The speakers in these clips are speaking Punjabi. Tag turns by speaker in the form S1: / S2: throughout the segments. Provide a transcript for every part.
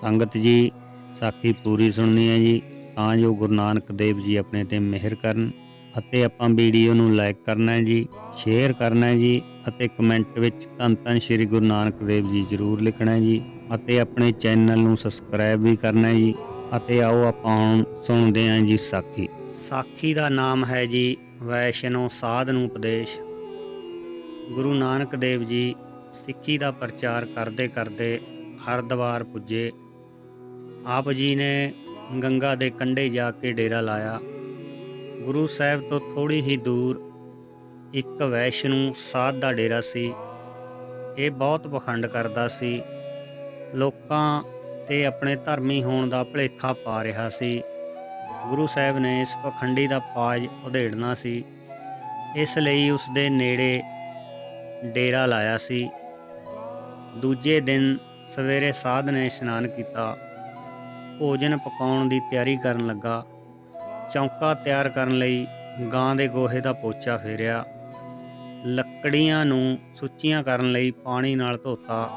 S1: ਸੰਗਤ ਜੀ, ਸਾਖੀ ਪੂਰੀ ਸੁਣਨੀ ਹੈ ਜੀ। ਤਾਂ ਜੋ ਗੁਰੂ ਨਾਨਕ ਦੇਵ ਜੀ ਆਪਣੇ ਤੇ ਮਿਹਰ ਕਰਨ ਅਤੇ ਆਪਾਂ ਵੀਡੀਓ ਨੂੰ ਲਾਈਕ ਕਰਨਾ ਹੈ ਜੀ ਸ਼ੇਅਰ ਕਰਨਾ ਹੈ ਜੀ ਅਤੇ ਕਮੈਂਟ ਵਿੱਚ ਧੰਨ ਧੰਨ ਸ਼੍ਰੀ ਗੁਰੂ ਨਾਨਕ ਦੇਵ ਜੀ ਜ਼ਰੂਰ ਲਿਖਣਾ ਹੈ ਜੀ ਅਤੇ ਆਪਣੇ ਚੈਨਲ ਨੂੰ ਸਬਸਕ੍ਰਾਈਬ ਵੀ ਕਰਨਾ ਹੈ ਜੀ ਅਤੇ ਆਓ ਆਪਾਂ ਹੁਣ ਸੁਣਦੇ ਹਾਂ ਜੀ ਸਾਖੀ। ਸਾਖੀ ਦਾ ਨਾਮ ਹੈ ਜੀ ਵੈਸ਼ਨੋ ਸਾਧ ਨੂੰ ਉਪਦੇਸ਼। ਗੁਰੂ ਨਾਨਕ ਦੇਵ ਜੀ ਸਿੱਖੀ ਦਾ ਪ੍ਰਚਾਰ ਕਰਦੇ ਕਰਦੇ ਹਰਦੁਆਰ ਪੁੱਜੇ। ਆਪ ਜੀ ਨੇ ਗੰਗਾ ਦੇ ਕੰਢੇ ਜਾ ਕੇ ਡੇਰਾ ਲਾਇਆ। ਗੁਰੂ ਸਾਹਿਬ ਤੋਂ ਥੋੜੀ ਹੀ ਦੂਰ ਇੱਕ ਵੈਸ਼ਨੂ ਸਾਧ ਦਾ ਡੇਰਾ ਸੀ। ਇਹ ਬਹੁਤ ਪਖੰਡ ਕਰਦਾ ਸੀ। ਲੋਕਾਂ ਤੇ ਆਪਣੇ ਧਰਮੀ ਹੋਣ ਦਾ ਭੁਲੇਖਾ ਪਾ ਰਿਹਾ ਸੀ। ਗੁਰੂ ਸਾਹਿਬ ਨੇ ਇਸ ਪਖੰਡੀ ਦਾ ਪਾਜ ਉਧੇੜਨਾ ਸੀ। ਇਸ ਲਈ ਉਸ ਦੇ ਨੇੜੇ ਡੇਰਾ ਲਾਇਆ ਸੀ। ਦੂਜੇ ਦਿਨ ਸਵੇਰੇ ਸਾਧ ਨੇ ਇਸ਼ਨਾਨ ਕੀਤਾ। ਭੋਜਨ ਪਕਾਉਣ ਦੀ ਤਿਆਰੀ ਕਰਨ ਲੱਗਾ। ਚੌਂਕਾ ਤਿਆਰ ਕਰਨ ਲਈ ਗਾਂ ਦੇ ਗੋਹੇ ਦਾ ਪੋਚਾ ਫੇਰਿਆ। ਲੱਕੜੀਆਂ ਨੂੰ ਸੁੱਚੀਆਂ ਕਰਨ ਲਈ ਪਾਣੀ ਨਾਲ ਧੋਤਾ।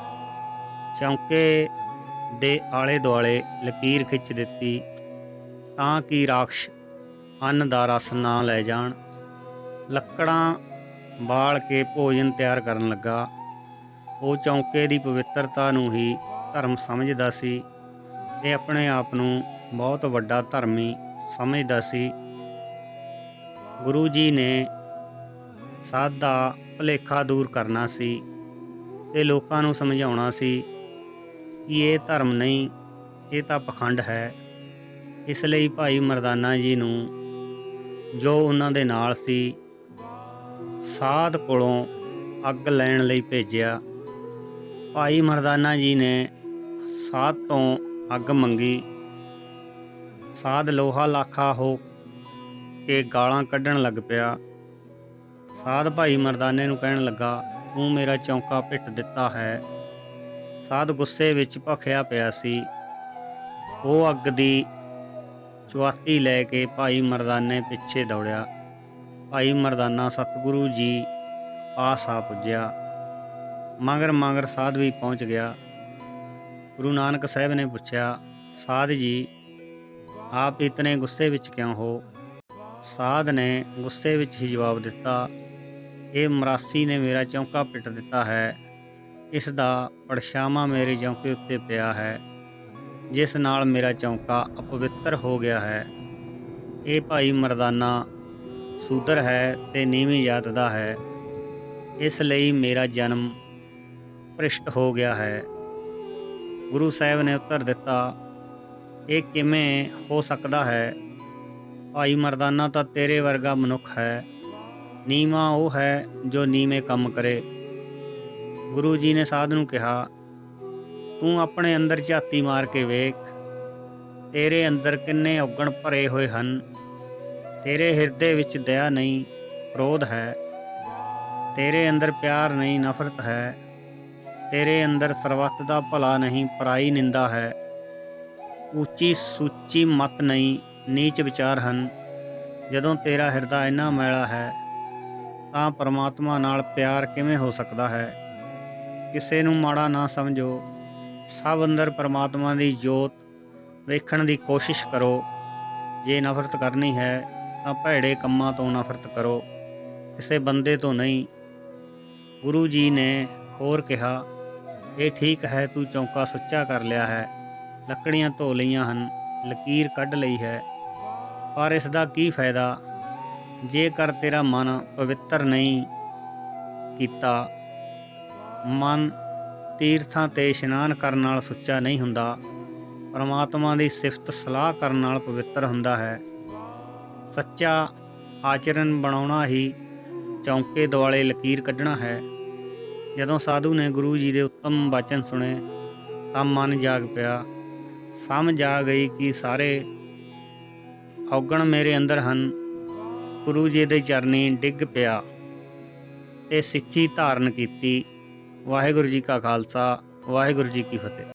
S1: ਚੌਂਕੇ ਦੇ ਆਲੇ ਦੁਆਲੇ ਲਕੀਰ ਖਿੱਚ ਦਿੱਤੀ ਤਾਂ ਕਿ ਰਾਖਸ਼ ਅੰਨ ਦਾ ਰਸ ਨਾ ਲੈ ਜਾਣ। ਲੱਕੜਾਂ ਬਾਲ ਕੇ ਭੋਜਨ ਤਿਆਰ ਕਰਨ ਲੱਗਾ। ਉਹ ਚੌਂਕੇ ਦੀ ਪਵਿੱਤਰਤਾ ਨੂੰ ਹੀ ਧਰਮ ਸਮਝਦਾ ਸੀ। ਤੇ ਆਪਣੇ ਆਪ ਨੂੰ ਬਹੁਤ ਵੱਡਾ ਧਰਮੀ ਸਮਝਦਾ ਸੀ। ਗੁਰੂ ਜੀ ਨੇ ਸਾਧ ਦਾ ਭੁਲੇਖਾ ਦੂਰ ਕਰਨਾ ਸੀ ਤੇ ਲੋਕਾਂ ਨੂੰ ਸਮਝਾਉਣਾ ਸੀ ਕਿ ਇਹ ਧਰਮ ਨਹੀਂ, ਇਹ ਤਾਂ ਪਖੰਡ ਹੈ। ਇਸ ਲਈ ਭਾਈ ਮਰਦਾਨਾ ਜੀ ਨੂੰ ਜੋ ਉਹਨਾਂ ਦੇ ਨਾਲ ਸੀ, ਸਾਧ ਕੋਲੋਂ ਅੱਗ ਲੈਣ ਲਈ ਭੇਜਿਆ। ਭਾਈ ਮਰਦਾਨਾ ਜੀ ਨੇ ਸਾਧ ਤੋਂ ਅੱਗ ਮੰਗੀ। ਸਾਧ ਲੋਹਾ ਲਾਖਾ ਹੋ ਕੇ ਗਾਲਾਂ ਕੱਢਣ ਲੱਗ ਪਿਆ। ਸਾਧ ਭਾਈ ਮਰਦਾਨੇ ਨੂੰ ਕਹਿਣ ਲੱਗਾ, ਤੂੰ ਮੇਰਾ ਚੌਂਕਾ ਪਿੱਟ ਦਿੱਤਾ ਹੈ। ਸਾਧ ਗੁੱਸੇ ਵਿੱਚ ਭਖਿਆ ਪਿਆ ਸੀ। ਉਹ ਅੱਗ ਦੀ ਚੁਆਤੀ ਲੈ ਕੇ ਭਾਈ ਮਰਦਾਨੇ ਪਿੱਛੇ ਦੌੜਿਆ। ਭਾਈ ਮਰਦਾਨਾ ਸਤਿਗੁਰੂ ਜੀ ਪਾਸ ਆ ਪੁੱਜਿਆ। ਮਗਰ ਮਗਰ ਸਾਧ ਵੀ ਪਹੁੰਚ ਗਿਆ। ਗੁਰੂ ਨਾਨਕ ਸਾਹਿਬ ਨੇ ਪੁੱਛਿਆ, ਸਾਧ ਜੀ, ਆਪ ਇਤਨੇ ਗੁੱਸੇ ਵਿੱਚ ਕਿਉਂ ਹੋ? ਸਾਧ ਨੇ ਗੁੱਸੇ ਵਿੱਚ ਹੀ ਜਵਾਬ ਦਿੱਤਾ, ਇਹ ਮਰਾਸੀ ਨੇ ਮੇਰਾ ਚੌਂਕਾ ਪਿੱਟ ਦਿੱਤਾ ਹੈ। ਇਸ ਦਾ ਪਰਛਾਵਾਂ ਮੇਰੇ ਚੌਂਕੇ ਉੱਤੇ ਪਿਆ ਹੈ। ਜਿਸ ਨਾਲ ਮੇਰਾ ਚੌਂਕਾ ਅਪਵਿੱਤਰ ਹੋ ਗਿਆ ਹੈ। ਇਹ ਭਾਈ ਮਰਦਾਨਾ ਸੂਦਰ ਹੈ ਤੇ ਨੀਵੀਂ ਜਾਤ ਦਾ ਹੈ। ਇਸ ਲਈ ਮੇਰਾ ਜਨਮ ਭ੍ਰਿਸ਼ਟ ਹੋ ਗਿਆ ਹੈ। ਗੁਰੂ ਸਾਹਿਬ ਨੇ ਉੱਤਰ ਦਿੱਤਾ, ਇਹ ਕਿਵੇਂ ਹੋ ਸਕਦਾ ਹੈ? ਭਾਈ ਮਰਦਾਨਾ ਤਾਂ ਤੇਰੇ ਵਰਗਾ ਮਨੁੱਖ ਹੈ। ਨੀਵਾ ਉਹ ਹੈ ਜੋ ਨੀਵੇਂ ਕੰਮ ਕਰੇ। ਗੁਰੂ ਜੀ ਨੇ ਸਾਧ ਨੂੰ ਕਿਹਾ, ਤੂੰ ਆਪਣੇ ਅੰਦਰ ਝਾਤੀ ਮਾਰ ਕੇ ਵੇਖ, ਤੇਰੇ ਅੰਦਰ ਕਿੰਨੇ ਔਗਣ ਭਰੇ ਹੋਏ ਹਨ। ਤੇਰੇ ਹਿਰਦੇ ਵਿੱਚ ਦਇਆ ਨਹੀਂ, ਕ੍ਰੋਧ ਹੈ। ਤੇਰੇ ਅੰਦਰ ਪਿਆਰ ਨਹੀਂ, ਨਫ਼ਰਤ ਹੈ। ਤੇਰੇ ਅੰਦਰ ਸਰਬੱਤ ਦਾ ਭਲਾ ਨਹੀਂ, ਪਰਾਈ ਨਿੰਦਾ ਹੈ। ਉੱਚੀ ਸੁੱਚੀ ਮਤ ਨਹੀਂ, ਨੀਚ ਵਿਚਾਰ ਹਨ। ਜਦੋਂ ਤੇਰਾ ਹਿਰਦਾ ਇੰਨਾ ਮੈਲਾ ਹੈ, ਤਾਂ ਪਰਮਾਤਮਾ ਨਾਲ ਪਿਆਰ ਕਿਵੇਂ ਹੋ ਸਕਦਾ ਹੈ? ਕਿਸੇ ਨੂੰ ਮਾੜਾ ਨਾ ਸਮਝੋ। ਸਭ ਅੰਦਰ ਪਰਮਾਤਮਾ ਦੀ ਜੋਤ ਵੇਖਣ ਦੀ ਕੋਸ਼ਿਸ਼ ਕਰੋ। ਜੇ ਨਫ਼ਰਤ ਕਰਨੀ ਹੈ, ਤਾਂ ਭੈੜੇ ਕੰਮਾਂ ਤੋਂ ਨਫ਼ਰਤ ਕਰੋ। ਕਿਸੇ ਬੰਦੇ ਤੋਂ ਨਹੀਂ। ਗੁਰੂ ਜੀ ਨੇ ਹੋਰ ਕਿਹਾ ਇਹ ਠੀਕ ਹੈ, ਤੂੰ ਚੌਂਕਾ ਸੁੱਚਾ ਕਰ ਲਿਆ ਹੈ। ਲੱਕੜੀਆਂ ਧੋ ਲਈਆਂ ਹਨ, ਲਕੀਰ ਕੱਢ ਲਈ ਹੈ। ਪਰ ਇਸ ਦਾ ਕੀ ਫਾਇਦਾ? ਜੇਕਰ ਤੇਰਾ ਮਨ ਪਵਿੱਤਰ ਨਹੀਂ ਕੀਤਾ, ਮਨ ਤੀਰਥਾਂ ਤੇ ਇਸ਼ਨਾਨ ਕਰਨ ਨਾਲ ਸੁੱਚਾ ਨਹੀਂ ਹੁੰਦਾ। ਪਰਮਾਤਮਾ ਦੀ ਸਿਫਤ ਸਲਾਹ ਕਰਨ ਨਾਲ ਪਵਿੱਤਰ ਹੁੰਦਾ ਹੈ। ਸੱਚਾ ਆਚਰਣ ਬਣਾਉਣਾ ਹੀ ਚੌਂਕੇ ਦੁਆਲੇ ਲਕੀਰ ਕੱਢਣਾ ਹੈ। ਜਦੋਂ ਸਾਧੂ ਨੇ ਗੁਰੂ ਜੀ ਦੇ ਉੱਤਮ ਬਚਨ ਸੁਣੇ, ਤਾਂ ਮਨ ਜਾਗ ਪਿਆ। ਸਮਝ ਆ ਗਈ ਕਿ ਸਾਰੇ ਔਗਣ ਮੇਰੇ ਅੰਦਰ ਹਨ। ਗੁਰੂ ਜੀ ਦੇ ਚਰਨੀ ਡਿੱਗ ਪਿਆ ਤੇ ਸਿੱਖੀ ਧਾਰਨ ਕੀਤੀ। ਵਾਹਿਗੁਰੂ ਜੀ ਕਾ ਖਾਲਸਾ, ਵਾਹਿਗੁਰੂ ਜੀ ਕੀ ਫਤਿਹ।